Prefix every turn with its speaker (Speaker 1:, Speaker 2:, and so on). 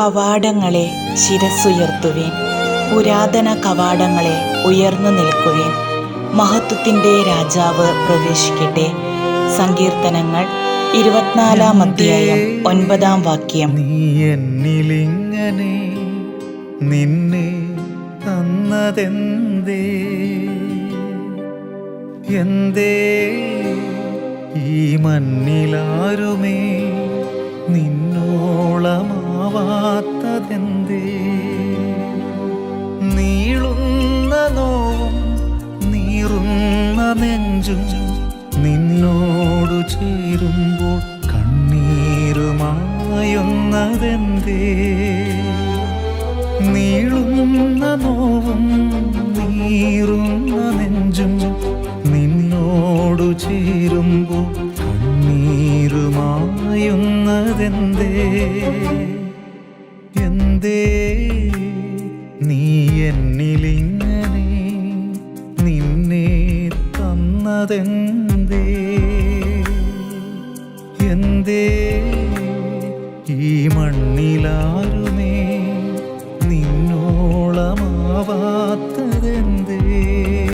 Speaker 1: കവാടങ്ങളെ ശിരസുയർത്തുവേൻ പുരാതന കവാടങ്ങളെ ഉയർന്നു നിൽക്കുവേൻ. മഹത്വത്തിന്റെ രാജാവ് പ്രവേശിക്കട്ടെ. സങ്കീർത്തനങ്ങൾ ഇരുപത്തിനാലാം അധ്യായം ഒൻപതാം വാക്യം.
Speaker 2: നീ എന്നിലിങ്ങനെ നിന്നെ തന്നതെന്തേ? എന്തേ? ഈ മണ്ണിലാരുമേ? നിന്നോളമാവാത്തതെന്തേ നീളുന്ന നോവും നീറുന്ന നെഞ്ചും നിന്നോടു ചേരുമ്പോൾ കണ്ണീരുമായുന്നതെന്തേ? നീളുന്ന നോവും നീറുന്ന നെഞ്ചും നിന്നോടു ചേരുമ്പോൾ കണ്ണീരുമായുന്നതെന്തേ? എന്തേ? നീ എന്നിലിങ്ങനെ നിന്നെ തന്നതെന്തേ? എന്തേ? ഈ മണ്ണിലാരുമേ നിന്നോളമാവാത്തതെന്ന്